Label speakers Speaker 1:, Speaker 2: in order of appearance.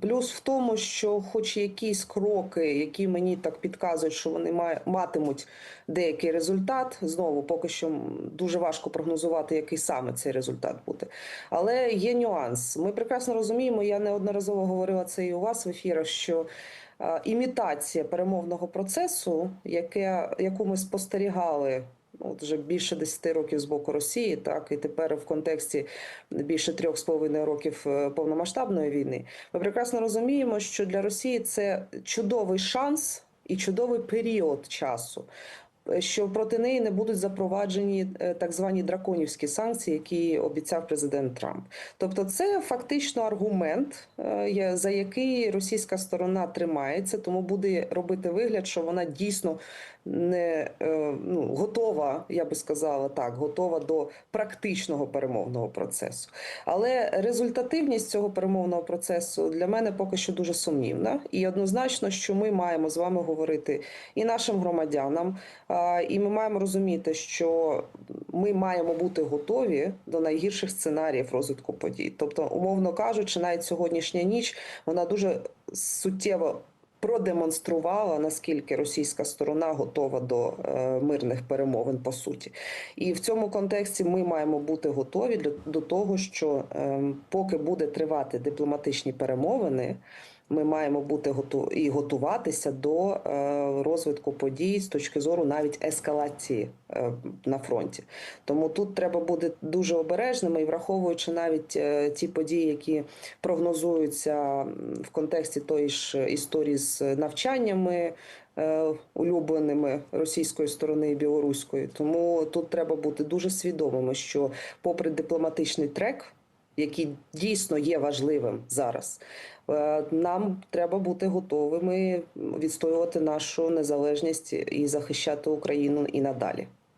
Speaker 1: Плюс в тому, що, хоч якісь кроки, які мені так підказують, що вони матимуть деякий результат, знову поки що дуже важко прогнозувати, який саме цей результат буде. Але є нюанс. Ми прекрасно розуміємо. Я неодноразово говорила це і у вас в ефірах, що імітація перемовного процесу, яке, яку ми спостерігали. От вже більше 10 років з боку Росії, так і тепер в контексті більше трьох з половиною років е, повномасштабної війни. Ми прекрасно розуміємо, що для Росії це чудовий шанс і чудовий період часу. Що проти неї не будуть запроваджені е, так звані драконівські санкції, які обіцяв президент Трамп. Тобто, це фактично аргумент, е, за який російська сторона тримається, тому буде робити вигляд, що вона дійсно не е, ну, готова, я би сказала так, готова до практичного перемовного процесу. Але результативність цього перемовного процесу для мене поки що дуже сумнівна. І однозначно, що ми маємо з вами говорити і нашим громадянам, і ми маємо розуміти, що ми маємо бути готові до найгірших сценаріїв розвитку подій. Тобто, умовно кажучи, навіть сьогоднішня ніч вона дуже суттєво. Продемонструвала наскільки російська сторона готова до е, мирних перемовин по суті, і в цьому контексті ми маємо бути готові до того, що е, поки буде тривати дипломатичні перемовини, ми маємо бути готу і готуватися до е, розвитку подій з точки зору навіть ескалації е, на фронті. Тому тут треба бути дуже обережними і враховуючи навіть е, ті події, які прогнозуються в контексті тої ж історії з навчаннями. Улюбленими російської сторони і білоруської, тому тут треба бути дуже свідомими, що, попри дипломатичний трек, який дійсно є важливим зараз, е, нам треба бути готовими відстоювати нашу незалежність і захищати Україну і надалі.